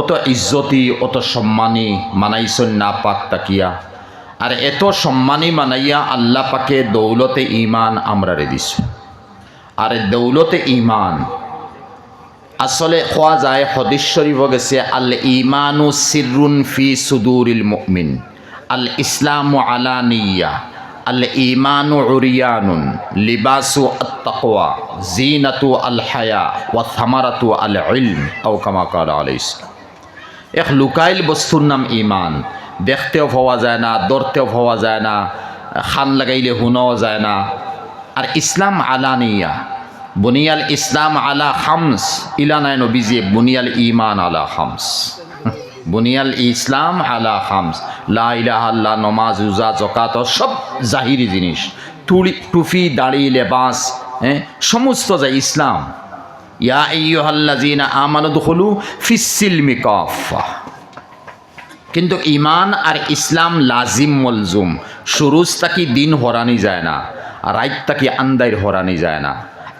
অত ইজ্জতি, অত সম্মানী মানাইছন না পাক তাকিয়া। আর এত সম্মানী মানাইয়া আল্লাহ পাকে দৌলতে ইমান আমরা রে দিছ। আর দৌলতে ইমান আসলে খোয়া যায় হদিস শরীফ আল ইমানু সিরুন ফি সুদুরিল মুমিন, আল ইসলামু আলানিয়া, আল ইমানু উরিয়ানুন, লিবাসু আত্তাকওয়া জিনাতু আল হায়া, ওয়া থামারাতু আল ইলম, আও কামা কাল আলাইহিস এক লুকাইল বস্তুর নাম ইমান। দেখতেও পাওয়া যায় না, দরতেও পাওয়া যায় না, খান লাগাইলে শুনাও যায় না। আর ইসলাম আলানিয়া বুনিয়াল ইসলাম আলা খামস ইলানায় নবীজি, বুনিয়াল ইমান আলা খামস। বুনিয়াল ইসলাম আলা খামস। লা ইলাহা আল্লাহ, নমাজ উজা জকাত সব জাহিরি জিনিস। টুলি টুফি, দাড়ি, লেবাস হ্যাঁ সমস্ত যা ইসলাম। ইয়া কিন্তু ইমান আর ইসলাম লাজিম মলজুম। সুরুজ তাকি দিন হরানি যায় না, আর রাইত তাকি আন্দাইর হরানি যায় না।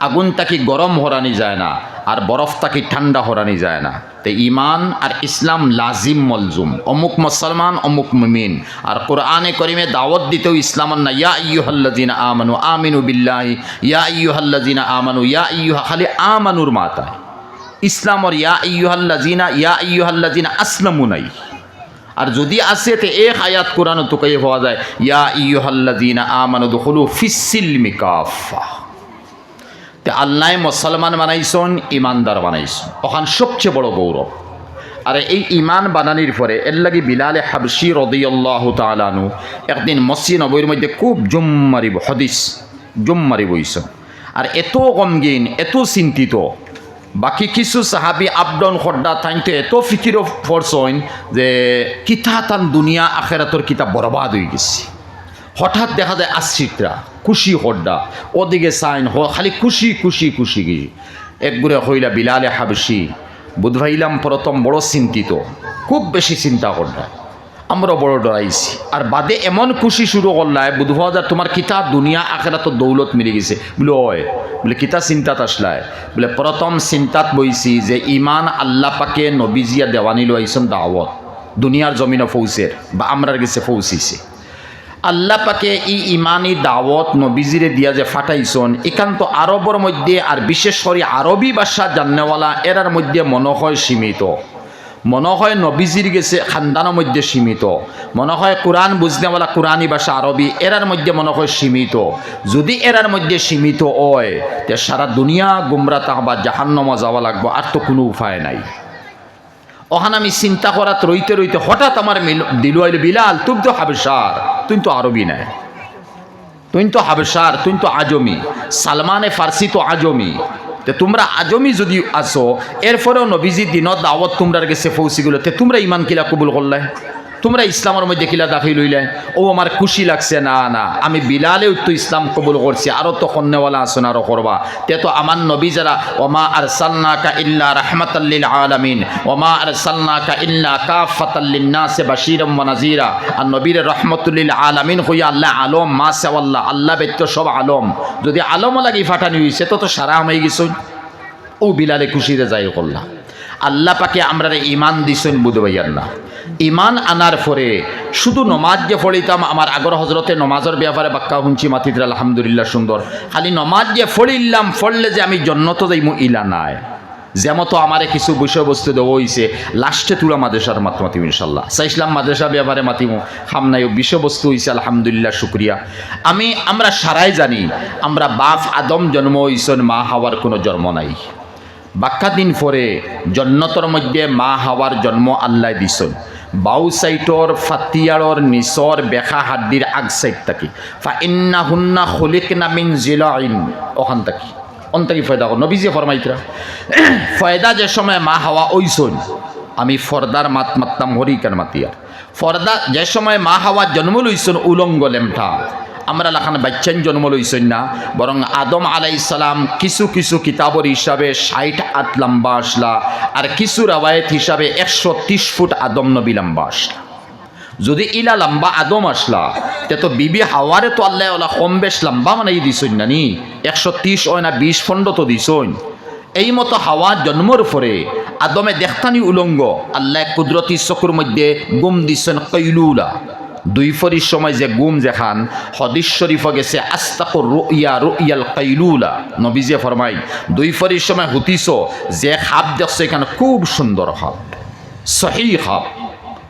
আগুন তাকি গরম হরানি যায় না, আর বরফ তাকি ঠান্ডা হরানি যায় না। তো ইমান আর ইসলাম লাজিম মলজুম। অমুক মুসলমান, অমুক মুমিন। আর কোরআনে করিমে দাওয়াত দিতেও ইসলাম না, ইয়া ইয়ুহাল্লাজিনা আমানু আমিনু বিল্লাহি, ইয়া ইয়ুহাল্লাজিনা আমানু, ইয়া ইয়ুহা খালি আমানুর মাতায়। ইসলামর ইয়া ইয়ুহাল্লাজিনা ইয়া ইয়ুহাল্লাজিনা আসলামু নাই। আর যদি আসে তে এক আয়াত কোরআন তোকাই হওয়া যায়, ইয়া ইয়ুহাল্লাজিনা আমানু দুখুলু ফিসিলমি কাফা তে আল্লাহ মুসলমান বানাইছন ইমানদার বানাইছন। ওখান সবচেয়ে বড় গৌরব। আর এই ইমান বানানির পরে এর লাগি বিলালে হাবসি রদিয়াল্লাহ তালানু একদিন মসজিদ নবীর মধ্যে খুব জুম মারিব হদিস জুম মারি বইছ আর এত গমগিন, এত চিন্তিত। বাকি কিছু সাহাবি আপডাউন খড্ডা থাইতে এত ফিকির ফরসইন যে কিতা তান দুনিয়া আখেরাতর কিতা বরবাদ হয়ে গেছে। হঠাৎ দেখা যায় আশ্রিতরা খুশি হড্ডা। ওদিকে সাইন হ খালি খুশি খুশি খুশি গিয়ে একগুড়ে হইলা বিলালে হাবসি বুধভাইলাম প্রথম বড় চিন্তিত। খুব বেশি চিন্তা করলা। আমরা বড় ডরাইছি। আর বাদে এমন খুশি শুরু করলায় বুধবা যা তোমার কিতা দুনিয়া আখেরা তো দৌলত মিলে গেছে? বলে ওয় বলে, কিতা চিন্তাত আসলায়? বলে, প্রথম চিন্তাত বইছি যে ইমান আল্লাহ পাকে নবীজিয়া দেওয়ানি লইছেন দাওয়াত। দুনিয়ার জমিনে ফৌসের বা আমরার গেছে ফৌসিছে আল্লাহ পাকে ই ইমানি দাওয়াত নবীজিরে দিয়া যে ফাটাইছন একান্ত আরবর মধ্যে আর বিশেষ করে আরবি ভাষা জাননেওয়ালা এরার মধ্যে মনে হয় সীমিত। মনে হয় নবীজির গেছে খানদানের মধ্যে সীমিত। মনে হয় কোরআন বুঝনেওয়ালা কোরআনি ভাষা আরবি এরার মধ্যে মনে হয় সীমিত। যদি এরার মধ্যে সীমিত হয়, তে সারা দুনিয়া গুমরা তাহবা জাহান্নমা যাওয়া লাগবো, আর তো কোনো উপায় নাই। ওখান আমি চিন্তা করাত রইতে রইতে হঠাৎ আমার দিল বিলাল তুমি তো হাবেশার তুই তো আরবি নাই তুই তো হাবসার তুই তো আজমি। সালমানে ফার্সি তো আজমি। তে তোমরা আজমি যদি আসো, এরপরেও নবীজি দিনত দাওয়াত তোমরার গেছে ফৌসিগুলো তে তোমরা ইমান কিলা কবুল করলে? তোমরা ইসলামের মধ্যে কিলা দাখিল হইলে? ও আমার খুশি লাগছে, না না। আমি বিলালেও তো ইসলাম কবুল করছি আরও তো কন্যাওয়ালা আসুন আরও করবা। তে তো আমার নবী যারা, ওমা আর সাল্লাকা ইল্লা রহমতাল্লিল আলামিন, ওমা আর সাল্লাকা ইল্লা কাফাতাল্লিন নাসে বাশিরম ওয়ানাজিরা আর নবীর রহমতুল্লিল আলামিন হইয়া আল্লাহ আলম, মা সেওয়াল্লাহ আল্লাহ ব্যক্ত সব আলম। যদি আলম লাগি ফাটানি হইছে, তো তো সারা হয়ে গেছই ও বিলালে খুশিতে যাই করলাম আল্লাহ পাকে আমরা ইমান দিছেন বুধবাইয়ার না ইমান আনার পরে শুধু নমাজ যে ফলিতাম আমার আগর হজরতে নমাজের ব্যাপারে বাক্কা শুনছি, মাতিতে আলহামদুলিল্লাহ সুন্দর। খালি নমাজ যে ফলিল্লাম ফললে যে আমি জন্নত যাইমু, ইলা নাই। যেমতো আমারে কিছু বিষয়বস্তু দেওয়া হয়েছে লাস্টে তুলা মাদ্রাসার মাত মাতিম ইনশাল্লাহ। চাইছিলাম মাদ্রাসা ব্যাপারে মাতিমু, খাম নাই বিষয়বস্তু হয়েছে আলহামদুলিল্লাহ, শুক্রিয়া। আমি, আমরা সারাই জানি, আমরা বাপ আদম জন্ম হয়েছেন মা হওয়ার কোনো জন্ম নাই। বাক্কা দিন পরে জন্নতর মধ্যে মা হাওয়ার জন্ম আল্লাহ দিছন। বাউ সাইটর ফাতিয়ারর নিচর বেখা হাড্ডির আগ সাইড থাকি। ফা ইন্না হুন্না খলিক নামিন জিলাইন। ওখান থাকি অন্তাকি ফায়দা ফয়দা কর নবীজি ফরমাইতরা ফয়দা যে সময় মা হাওয়া ওইসন আমি ফর্দার মাত মাত্তাম হরি কেন মাতিয়ার ফর্দা যে সময় মা হাওয়া জন্ম লইছন উলঙ্গ লেমঠা। আমরা লাখান বাচ্চান জন্ম লইছেন না, বরং আদম আলাই সালাম কিছু কিছু কিতাবর হিসাবে ষাট আট লম্বা আসলা, আর কিছু রাওয়ায়ত হিসাবে একশো তিরিশ ফুট আদম নবী লম্বা আসলা। যদি ইলা লম্বা আদম আসলা, তে তো বিবি হাওয়ারে তো আল্লাহ ওলা কম বেশ লম্বা মানে দিছইন না নি? একশো তিরিশ হয় না বিশ ফন্ড তো দিছইন এই মতো হাওয়া জন্মর পরে আদমে দেখতানি উলঙ্গ, আল্লাহ কুদরতি চকুর মধ্যে গুম দিচ্ছেন কৈলুলা। দুই ফরির সময় যে গুম যেখান হদিস শরীফ গেছে, আস্তাকুর রুইয়া রুইয়াল কাইলুলা। নবী যে ফরমাই দুই ফরির সময় হুতিস, যে খাপ দেখছে এখানে খুব সুন্দর খাপ সহি খাপ।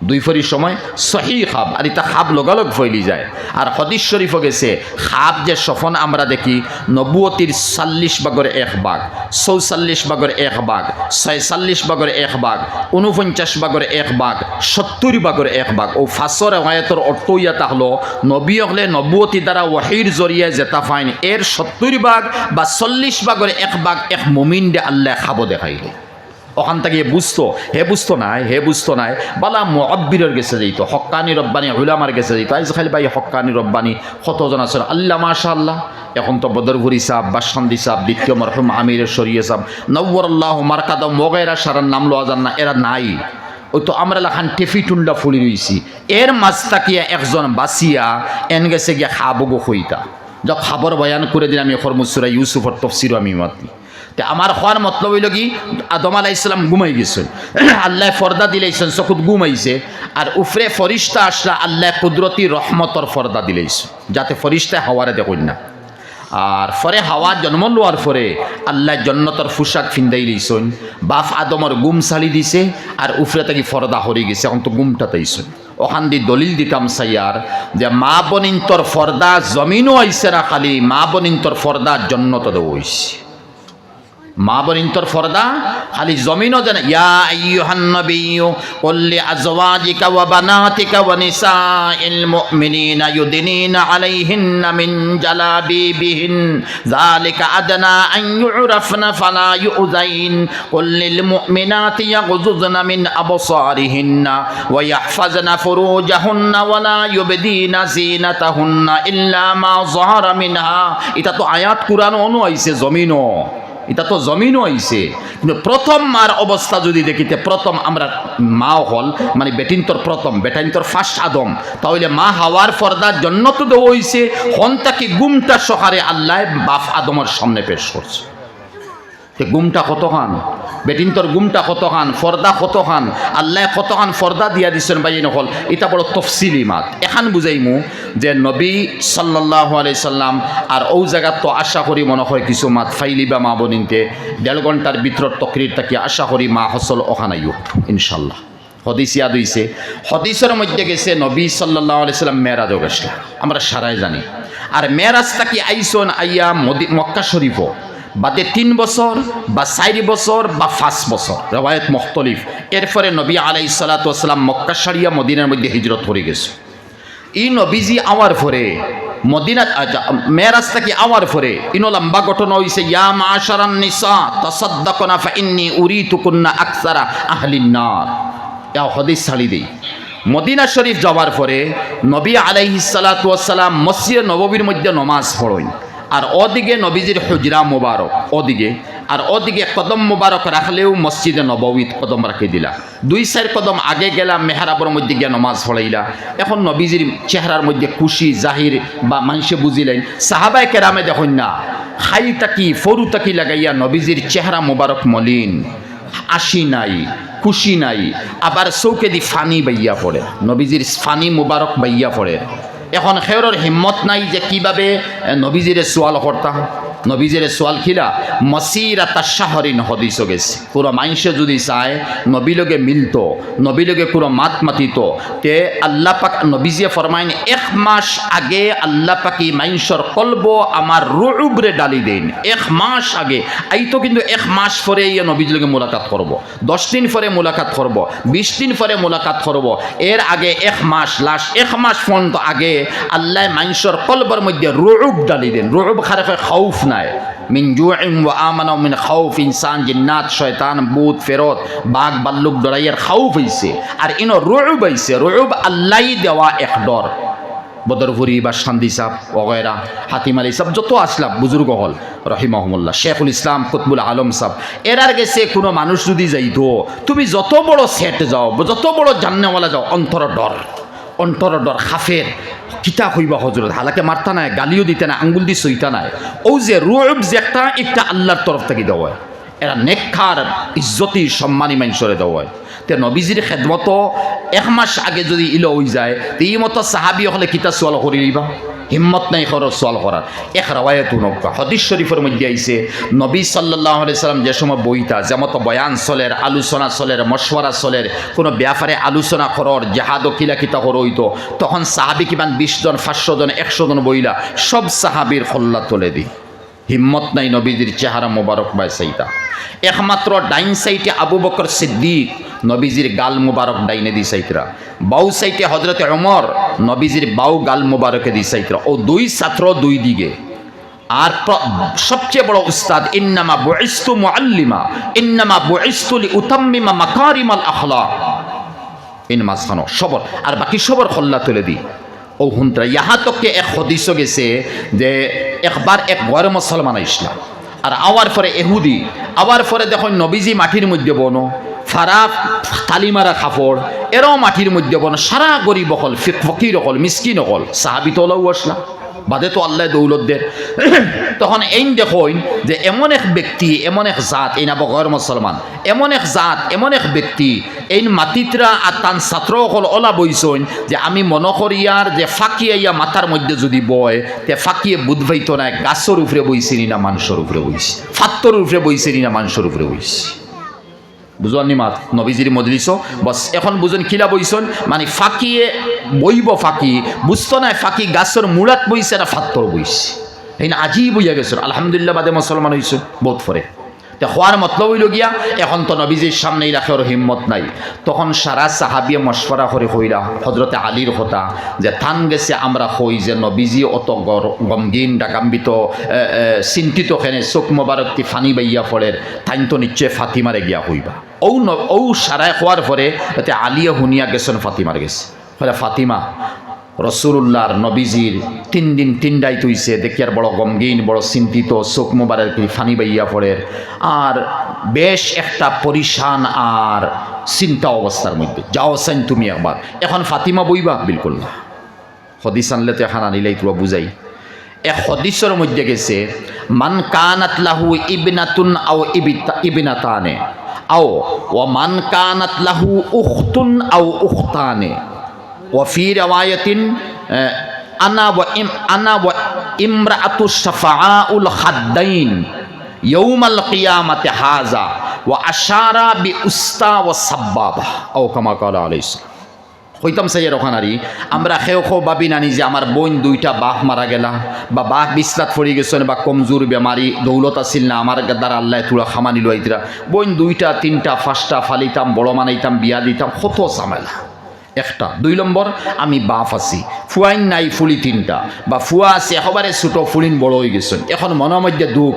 দুই ফরির সময় সহি খাব, আর এটা খাব লগালগ ফইলি যায়। আর হদিস শরীফ গেছে, খাব যে সফন আমরা দেখি, নবুয়তির চাল্লিশ বাগর এক বাঘ চৌচল্লিশ বাগর এক বাঘ ছয়চল্লিশ বাগর এক বাঘ ঊনপঞ্চাশ বাগর এক বাঘ সত্তর বাগর এক বাঘ ও ফাঁসর এৱায়তৰ অৰ্থ ইয়াত হলো নবী হলে নবুয়তি দ্বারা ওয়াহির জরিয়ে জেতা ফাইন এর সত্তর বাঘ বা চল্লিশ বাগর এক বাঘ এক মুমিন দে আল্লাহ খাব দেখাইলে। ওখান থেকে বুঝতো, হে বুঝতো নাই, হে বুঝতো নাই। বালা মব্বিরের গেছে যেত হক্কানি রব্বানি হুলামার গেছে যেত আইজ খালি ভাই হক্কানি রব্বানি, কতজন আছে আল্লাহ মাশা আল্লাহ এখন তো বদরপুরি সাহ বাসন্দি সাহ দ্বিতীয় মরহুম আমিরের শরিয়ে সাহ নব্বর আল্লাহ মার্কাদা মগেরা সারার নাম লওয়া যান না, এরা নাই। ওই তো আমরা লাখান টেফি টুন্ডা ফুলি রইছি। এর মাছ তাকিয়া একজন বাসিয়া এন গেছে গিয়া খাবগো হইতা যা খাবর বয়ান করে দিন আমি খরমুসুরা ইউসুফর তফসির আমি মাতি। আমার হওয়ার মতলব হইল কি, আদম আলাহ ইসলাম ঘুমাই গেছেন। আল্লাহ ফর্দা দিলেছেন, চকুত ঘুমাইছে আর উফরে ফরিস্তা আসলা, আল্লাহ কুদরতি রহমতর ফর্দা দিলেছেন যাতে ফরিস্তা হাওয়ারে দেখুন না। আর ফরে হাওয়া জন্ম লোৱাৰ ফরে আল্লাহ জন্নতর ফুসাক ফিন্দাই লইছন বাফ আদমর গুম চালি দিছে, আর উফরে তাকি ফরদা হরি গেছে, এখন তো গুমটা তাইছন। ওখান দি দলিল দিতাম সাইয়ার যে মা বনিন্তর ফর্দা জমিনও আইসে না খালি, মা বনিন্তর ফর্দা জন্নত দেওয়া হইছে মা বনিন্তর ফর্দা, খালি জমিনও জানে। ইয়া আইয়ুহান নাবিয়্যু, কুল লি আজওয়াজিকা ওয়া বানাতিকা ওয়া নিসাইল মুমিনিনা ইউদিনিনা আলাইহিন্না মিন জালাবিবিহিন। যালিকা আদনা আন ইউরাফনা ফালা ইউযাইন। কুল লিল মুমিনাতি ইয়াগযুযনা মিন আবসারিহিন্না ওয়া ইয়াহফাজনা ফুরুজাহুন্না ওয়া লা ইউবদিনা জিনাতাহুন্না ইল্লা মা যাহারা মিনহা। এটা তো আয়াত কুরআন অনু আইছে, জমিনও। এটা তো জমিনও আইছে। কিন্তু প্রথম মার অবস্থা যদি দেখিতে, প্রথম আমরা মা হল মানে বেটিন বেটিন্তর প্রথম, বেটাইন্তর ফার্স্ট আদম। তাহলে মা হাওয়ার ফর্দার জন্য তো দেওয়া হইছে হন্তাকে গুমটা সহারে আল্লাহ বাফ আদমের সামনে পেশ করছে। তে গুমটা কত কতখান? বেটিন্তর গুমটা কতখান? ফর্দা কতখান? আল্লাহ কতখান ফর্দা দিয়া দিছেন বাই নকল? এটা বড় তফসিলি মাত। এখান বুঝাইমু যে নবী সাল্লাহ আলাই সাল্লাম আর ও জায়গাত তো আশা করি মনে হয় কিছু মাত ফাইলি বা মা বনিনতে। দেড় ঘণ্টার ভিতর তকরির তাকে আশা করি মা হসল ওখানাইও ইনশাল্লাহ। হদিস ইয়াদ হইছে। হদিসের মধ্যে গেছে নবী সাল্লাহ আলি সাল্লাম মেয়েরাজও গেছিল আমরা সারাই জানি। আর মেয়েরাজ তাকে আইসন আইয়া মক্কা শরীফও। বাদে তিন বছর, বা চারি বছর, বা পাঁচ বছর। রেওয়ায়ত মুখতলিফ। এরপরে নবী আলাই সালাতাম মক্কা সারিয়া মদিনার মধ্যে হিজরত করে গেছে। ই নবীজি আওয়ার পরে মদিনাত মেরাজ থেকে আওয়ার পরে, ইনো লম্বা ঘটনা হইছে, ইয়া মাশারান নিসা, তাসাদ্দাকনা ফা ইন্নী উরিতুকুন্না আকসারা আহলিন ইয়া হদিস ছাড়ি দেই। মদিনা শরীফ যাওয়ার পরে, নবী আলাইহিস সালাতু ওয়াস সালাম নববীর মধ্যে নমাজ পড়েন। আর ওদিকে নবীজির হুজরা মুবারক, ওদিকে। আর ওদিকে কদম মুবারক রাখলেও মসজিদে নববীত কদম রাখি দিলা। দুই চার কদম আগে গেলাম মেহরাবর মধ্যে গিয়া নমাজ পড়াইলা। এখন নবীজির চেহারার মধ্যে খুশি, জাহির বা মানুষে বুঝিলেন। সাহাবাই কেরামে দেখুন না খাই তাকি, ফরু তাকি লাগাইয়া নবীজির চেহারা মুবারক মলিন। আসি নাই, খুশি নাই, আবার চৌকে দি ফানি বাইয়া পড়ে। নবীজির ফানি মুবারক বাইয়া পড়ে। এখন সেওৰৰ হিম্মত নাই যে কীভাবে নবীজিৰে সোয়াল কৰ্তা নবীজিৰে চোৱাল খিলা মচিৰা তাহরিন হদিস গেছে। কোনো মানুষে যদি চায়, নবীলগে মিলত, নবীলগে কোনো মাত মাতিত, তে আল্লাহ পাক নবীজিয়ে ফরমাইন, এক মাস আগে আল্লাহ পাকি মানুষের কলব আমার রুবরে ডালি দেন। এক মাস আগে। এই তো কিন্তু এক মাস পরে ইয়ে নবীজিলগে মোলাকাত করব। দশ দিন পরে মোলাকাত করব, বিশ দিন পরে মোলাকাত করব। এর আগে এক মাস, লাস্ট এক মাস পর্যন্ত আগে আল্লাহ মানুষের কলবর মধ্যে রুব ডালি দেন। রুব খারেফে খাউফ নাই। মিন জুইম ওয়া আমানা মিন খাউফ, ইনসান, জিন্নাত, শয়তান, ভূত, ফেরত, বাঘ, বাল্লুক, ডরাইয়ার খাউফ হইছে। আর ইনো রুব হইছে রুব আল্লাহ দেওয়া এক ডর। বদরপুরি বা শান্তি সাহ ওগেরা হাতিম আলী সাহ, যত আসলাম, বুজুর্গ হল, রহিমহমুল্লাহ, শেখুল ইসলাম, কুতবুল আলম সাহ। এরার গেছে কোনো মানুষ যদি যাইতো, তুমি যত বড় সেট যাও, যত বড় জান্নেওয়ালা যাও, অন্তর ডর অন্তর ডর, খাফের। কিতা হইবা হজরত। হালাকে মারতা নাই, গালিও দিতে না আঙ্গুল দিয়ে সইতা নাই। ও যে রুব যে একটা আল্লাহর তরফ থেকে দেওয়া এরা নেকখার ইজ্জতি, সম্মানী মানুষরে দেওয়া হয়। তে নবীজির খেদমত এক মাস আগে যদি ইলো হয়ে যায়, তো এই মতো সাহাবি হলে কিতা সোয়াল করি লিবা হিম্মত নাই খরচ সোয়াল করার। এক রাওয়ায়ত নৌকা। হদিস শরীফের মধ্যে আইছে, নবী সাল্লাহ সাল্লাম যে সময় বইতা যেমত বয়ান চলের, আলোচনা চলের, মশওয়ারা চলের, কোনো ব্যাপারে আলোচনা করর জাহাদ কিলা কিতা কর হইতো, তখন সাহাবি কিমান বিশ জন, পাঁচশো জন, একশো জন বইলা সব সাহাবির খল্লা তোলে দিই। হিম্মত নাই নবীজির চেহারা মোবারক বাই সাইতা একমাত্র ডাইন সাইটে আবু বকর সিদ্দিক নবীজির গাল মুবারক ডাইনে দি সাইতরা বাউ সাইটে হজরতে অমর নবীজির বাউ গাল মুবারকে দি সাইতরা ও দুই ছাত্র দুই দিকে আর সবচেয়ে বড় উস্তাদ, ইন্নামা বুইস্তু মুআল্লিমা, ইন্নামা বুইস্তু লি উতাম্মিমা মাকারিমাল আখলাক। ইন মাঝখানো সবর। আর বাকি সবর খল্লা তুলে দিই ও হুন্তরা, ইহা তককে এক হদিস গেছে যে একবার এক গড় মুসলমান ইসলাম আর আওয়ার পরে এহুদি, আওয়ার পরে দেখুন নবীজি মাটির মধ্যে বনো। ফারা তালিমারা কাপড় এরাও মাটির মধ্যে বনো সারা গরিব অকল, ফিক- ফকির অকল মিসকিন অকল সাহাবি তোলাও আসলা বাদে তো আল্লাহ দৌলতদের তখন এই দেখুন যে এমন এক ব্যক্তি, এমন এক জাত, এই না বগর মুসলমান এমন এক জাত, এমন এক ব্যক্তি এই মাতিতরা আর তান ছাত্র অকল ওলা বইছইন যে আমি মনে করি আর যে ফাঁকিয়ে ইয়া মাথার মধ্যে যদি বয়, তে ফাঁকিয়ে বুধ ভাইতো না গাছর উপরে বইছিনি না মানুষের উপরে বইছি ফাত্তর উপরে বইছিনি না মানুষের উপরে বইছি। বুঝলি মাত নবীজির মজলিস বস এখন বুঝুন কিলা বইছন মানে ফাঁকিয়ে বইব ফাঁকি বুঝতো না ফাঁকি গাছের মূলাত বইছে না ফাত্তর বইছে। এই না আজি বইয়া গেছে আলহামদুলিল্লাহ বাদে মুসলমান হয়েছে বহুত ফরে তে হওয়ার মতলব হইল গিয়া, এখন তো নবীজির সামনেই রাখার হিম্মত নাই। তখন সারা সাহাবিয়ে মশফরা করে হইরা হজরতে আলীর কথা যে থান গেছে আমরা হই যে নবীজি অত গমগিন, ডাকাম্বিত চিন্তিত খেনে চোখ মোবারকটি ফানি বাইয়া ফলের তাইন তো নিশ্চয় ফাতিমারে গিয়া হইবা ঔ ঔ সারায় হওয়ার পরে এতে আলিয়া হুনিয়া গেছেন ফাতিমার গেছে। ফাতিমা রসুল্লাহর নবীজির তিন দিন তিনটাই তুইছে দেখি আর বড় গমগিন, বড় চিন্তিত, চোখ মোবারের কি ফানি বাইয়া পড়ের আর বেশ একটা পরিশান আর চিন্তা অবস্থার মধ্যে। যাও চাইন তুমি একবার। এখন ফাতিমা বইবা? বিলকুল না। হদিস আনলে তো এখন আনিলেই তোরা বুঝাই। এক হদিসের মধ্যে গেছে, মান কানাত লাহু ইবনাতুন আও ইবনাতানে। আও ও মান কানাত লাহু উখতুন আও উখতানে। ওয়ফি রেওয়ায়তিন আনা ওয়া ইম আনা ওয়া ইমরাতু সাফাউল খাদ্দাইন ইয়ৌমাল কিয়ামাতে হাজা ওয়া আশারা বি উস্তা ওয়া সাব্বাবা ও কামা কালা আলাইহিস হইতাম সাইয়ের ওখানারি আমরা সেও খো ভাবি নানি যে আমার বোন দুইটা বাঘ মারা গেলা। বা বাঘ বিস্তার ফরি গেছে বা কমজোর বেমারি, দৌলত আছিল না, আমার দ্বারা আল্লাহ তুলা খামানি লইতরা বোন দুইটা, তিনটা ফাঁসটা ফালিতাম, বড় মানাইতাম, বিয়া দিতাম, কত ঝামেলা। একটা। দুই নম্বর, আমি বাপ আছি। ফুয়াইন নাই ফুলি তিনটা। বা ফুয়া আছে একেবারে ছোটো ফুলিন বড় হয়ে গেছেন। এখন মনের মধ্যে দুঃখ।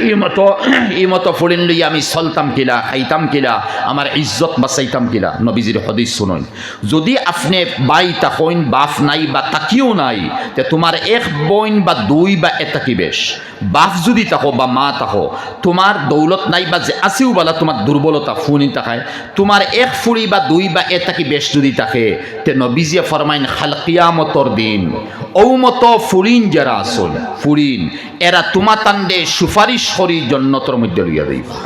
এই মতো এই মতো ফুলিন লইয়া আমি চলতাম কিলা, খাইতাম কিলা আমার ইজ্জত বাঁচাইতাম কিলা নবীজির হদিস শুনুন যদি আপনি বাই তাকইন, বাপ নাই বা তাকিও নাই তে তোমার এক বইন বা দুই বা এটা কি বেশ? বাপ যদি তাকো বা মা তাকো তোমার দৌলত নাই বা যে আছেও বলা তোমার দুর্বলতা ফুনি তাকায় তোমার এক ফুড়ি বা দুই বা এটা কি বেশ যদি থাকে, তে নবীজিয়া ফরমাইন খালকিয়ামতর দিন, ঔমত ফুরিন যারা আসল ফুরিন এরা তোমাতান্ডে সুপারিশ করি জন্নতর মধ্যে লইয়া দিবা